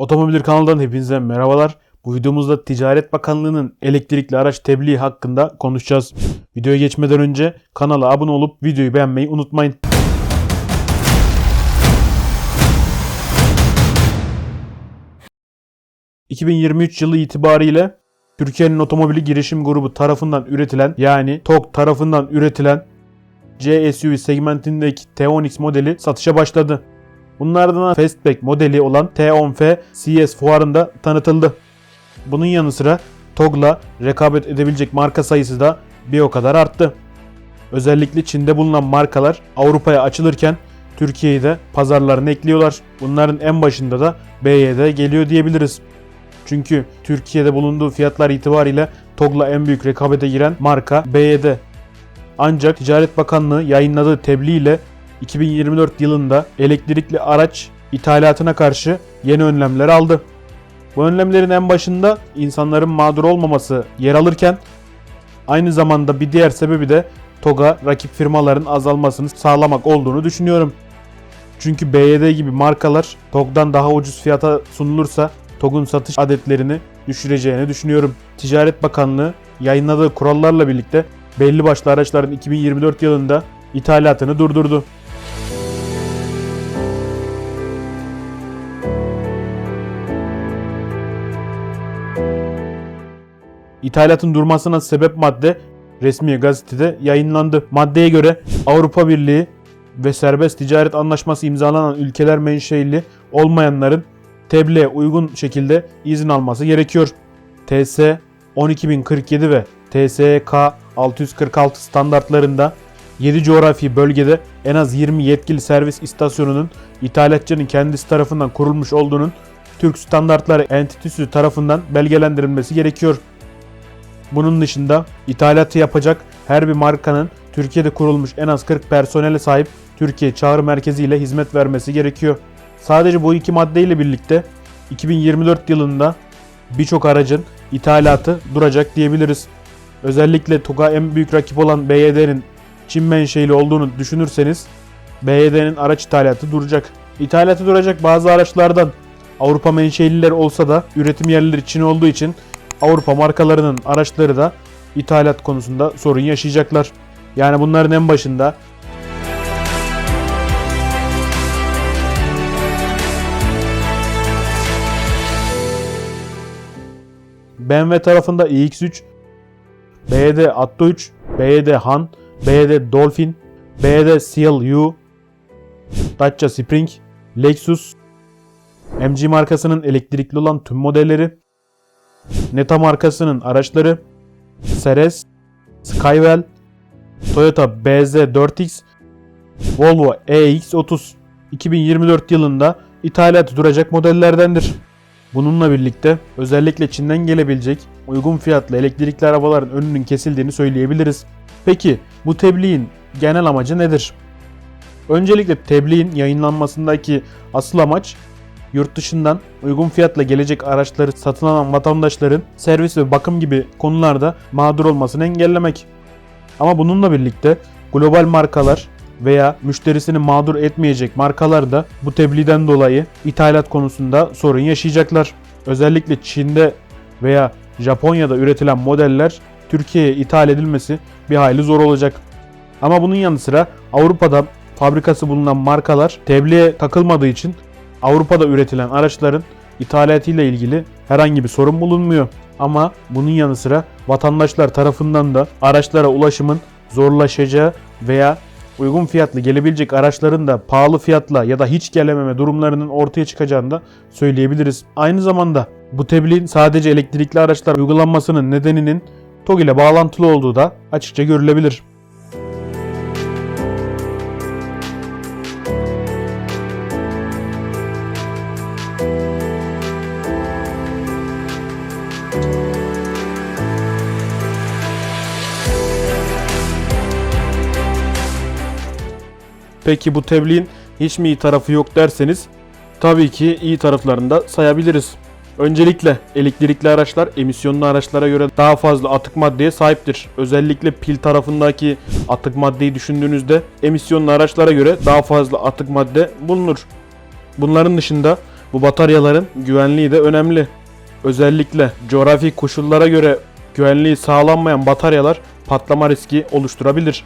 Otomobil kanalından hepinize merhabalar. Bu videomuzda Ticaret Bakanlığı'nın elektrikli araç tebliği hakkında konuşacağız. Videoya geçmeden önce kanala abone olup videoyu beğenmeyi unutmayın. ...2023 yılı itibariyle Türkiye'nin otomobili girişim grubu tarafından üretilen yani TOG tarafından üretilen C-SUV segmentindeki T-Onix modeli satışa başladı. Bunlardan Fastback modeli olan T10F CS fuarında tanıtıldı. Bunun yanı sıra TOG'la rekabet edebilecek marka sayısı da bir o kadar arttı. Özellikle Çin'de bulunan markalar Avrupa'ya açılırken Türkiye'yi de pazarlarına ekliyorlar. Bunların en başında da BYD geliyor diyebiliriz. Çünkü Türkiye'de bulunduğu fiyatlar itibariyle TOG'la en büyük rekabete giren marka BYD. Ancak Ticaret Bakanlığı yayınladığı tebliğ ile 2024 yılında elektrikli araç ithalatına karşı yeni önlemler aldı. Bu önlemlerin en başında insanların mağdur olmaması yer alırken aynı zamanda bir diğer sebebi de TOG'a rakip firmaların azalmasını sağlamak olduğunu düşünüyorum. Çünkü BYD gibi markalar TOG'dan daha ucuz fiyata sunulursa TOG'un satış adetlerini düşüreceğini düşünüyorum. Ticaret Bakanlığı yayınladığı kurallarla birlikte belli başlı araçların 2024 yılında ithalatını durdurdu. İthalatın durmasına sebep madde resmi gazetede yayınlandı. Maddeye göre Avrupa Birliği ve serbest ticaret anlaşması imzalanan ülkeler menşeili olmayanların tebliğe uygun şekilde izin alması gerekiyor. TS 12047 ve TSK 646 standartlarında 7 coğrafi bölgede en az 20 yetkili servis istasyonunun ithalatçının kendisi tarafından kurulmuş olduğunun Türk Standartları Enstitüsü tarafından belgelendirilmesi gerekiyor. Bunun dışında ithalatı yapacak her bir markanın Türkiye'de kurulmuş en az 40 personele sahip Türkiye Çağrı Merkezi ile hizmet vermesi gerekiyor. Sadece bu iki maddeyle birlikte 2024 yılında birçok aracın ithalatı duracak diyebiliriz. Özellikle TOG'a en büyük rakip olan BYD'nin Çin menşeili olduğunu düşünürseniz BYD'nin araç ithalatı duracak. İthalatı duracak bazı araçlardan Avrupa menşeililer olsa da üretim yerleri Çin olduğu için Avrupa markalarının araçları da ithalat konusunda sorun yaşayacaklar. Yani bunların en başında BMW tarafında iX3, BYD Atto 3, BYD Han, BYD Dolphin, BYD Seal U, Dacia Spring, Lexus, MG markasının elektrikli olan tüm modelleri, Neta markasının araçları, Ceres, Skywell, Toyota BZ4X, Volvo EX30 2024 yılında ithalatı duracak modellerdendir. Bununla birlikte özellikle Çin'den gelebilecek uygun fiyatlı elektrikli arabaların önünün kesildiğini söyleyebiliriz. Peki bu tebliğin genel amacı nedir? Öncelikle tebliğin yayınlanmasındaki asıl amaç yurt dışından uygun fiyatla gelecek araçları satın alan vatandaşların servis ve bakım gibi konularda mağdur olmasını engellemek. Ama bununla birlikte global markalar veya müşterisini mağdur etmeyecek markalar da bu tebliğden dolayı ithalat konusunda sorun yaşayacaklar. Özellikle Çin'de veya Japonya'da üretilen modeller Türkiye'ye ithal edilmesi bir hayli zor olacak. Ama bunun yanı sıra Avrupa'da fabrikası bulunan markalar tebliğe takılmadığı için Avrupa'da üretilen araçların ithalatıyla ilgili herhangi bir sorun bulunmuyor. Ama bunun yanı sıra vatandaşlar tarafından da araçlara ulaşımın zorlaşacağı veya uygun fiyatlı gelebilecek araçların da pahalı fiyatla ya da hiç gelememe durumlarının ortaya çıkacağını da söyleyebiliriz. Aynı zamanda bu tebliğin sadece elektrikli araçlar uygulanmasının nedeninin TOG ile bağlantılı olduğu da açıkça görülebilir. Peki bu tebliğin hiç mi iyi tarafı yok derseniz tabii ki iyi taraflarını da sayabiliriz. Öncelikle elektrikli araçlar emisyonlu araçlara göre daha fazla atık maddeye sahiptir. Özellikle pil tarafındaki atık maddeyi düşündüğünüzde emisyonlu araçlara göre daha fazla atık madde bulunur. Bunların dışında Bu bataryaların güvenliği de önemli. Özellikle coğrafi koşullara göre güvenliği sağlanmayan bataryalar patlama riski oluşturabilir.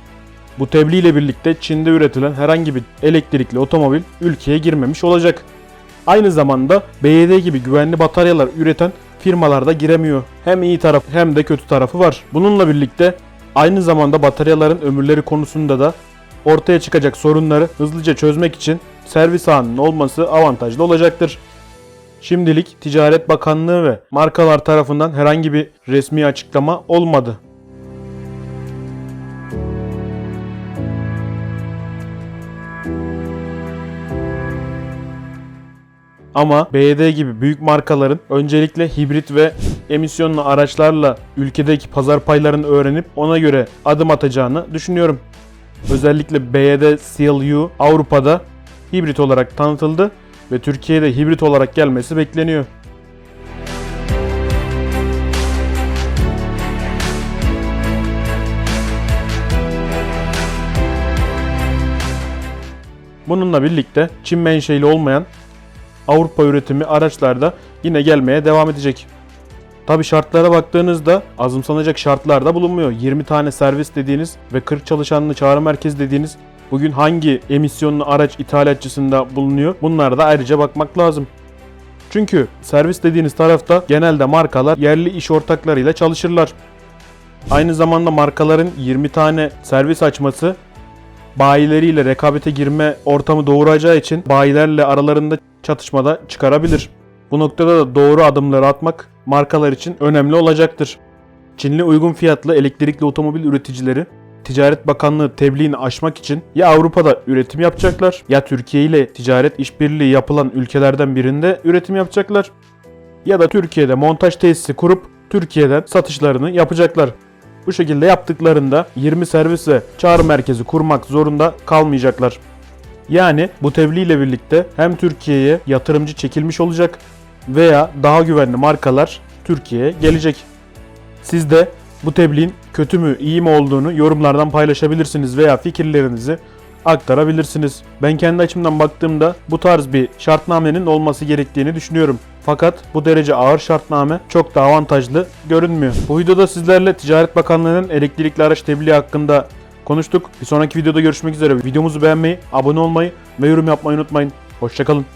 Bu tebliğ ile birlikte Çin'de üretilen herhangi bir elektrikli otomobil ülkeye girmemiş olacak. Aynı zamanda BYD gibi güvenli bataryalar üreten firmalar da giremiyor. Hem iyi tarafı hem de kötü tarafı var. Bununla birlikte aynı zamanda bataryaların ömürleri konusunda da ortaya çıkacak sorunları hızlıca çözmek için servis ağının olması avantajlı olacaktır. Şimdilik Ticaret Bakanlığı ve markalar tarafından herhangi bir resmi açıklama olmadı. Ama BYD gibi büyük markaların öncelikle hibrit ve emisyonlu araçlarla ülkedeki pazar paylarını öğrenip ona göre adım atacağını düşünüyorum. Özellikle BYD CLU Avrupa'da hibrit olarak tanıtıldı ve Türkiye'de hibrit olarak gelmesi bekleniyor. Bununla birlikte Çin menşeli olmayan Avrupa üretimi araçlarda yine gelmeye devam edecek. Tabi şartlara baktığınızda azımsanacak şartlar da bulunmuyor. 20 tane servis dediğiniz ve 40 çalışanlı çağrı merkezi dediğiniz bugün hangi emisyonlu araç ithalatçısında bulunuyor? Bunlara da ayrıca bakmak lazım. Çünkü servis dediğiniz tarafta genelde markalar yerli iş ortaklarıyla çalışırlar. Aynı zamanda markaların 20 tane servis açması bayileriyle rekabete girme ortamı doğuracağı için bayilerle aralarında çatışmada çıkarabilir. Bu noktada da doğru adımları atmak markalar için önemli olacaktır. Çinli uygun fiyatlı elektrikli otomobil üreticileri Ticaret Bakanlığı tebliğini aşmak için ya Avrupa'da üretim yapacaklar ya Türkiye ile ticaret işbirliği yapılan ülkelerden birinde üretim yapacaklar ya da Türkiye'de montaj tesisi kurup Türkiye'den satışlarını yapacaklar. Bu şekilde yaptıklarında 20 servis ve çağrı merkezi kurmak zorunda kalmayacaklar. Yani bu tebliğ ile birlikte hem Türkiye'ye yatırımcı çekilmiş olacak veya daha güvenli markalar Türkiye'ye gelecek. Siz de bu tebliğin kötü mü iyi mi olduğunu yorumlardan paylaşabilirsiniz veya fikirlerinizi aktarabilirsiniz. Ben kendi açımdan baktığımda bu tarz bir şartnamenin olması gerektiğini düşünüyorum. Fakat bu derece ağır şartname çok da avantajlı görünmüyor. Bu videoda sizlerle Ticaret Bakanlığı'nın elektrikli araç tebliği hakkında konuştuk. Bir sonraki videoda görüşmek üzere. Videomuzu beğenmeyi, abone olmayı ve yorum yapmayı unutmayın. Hoşçakalın.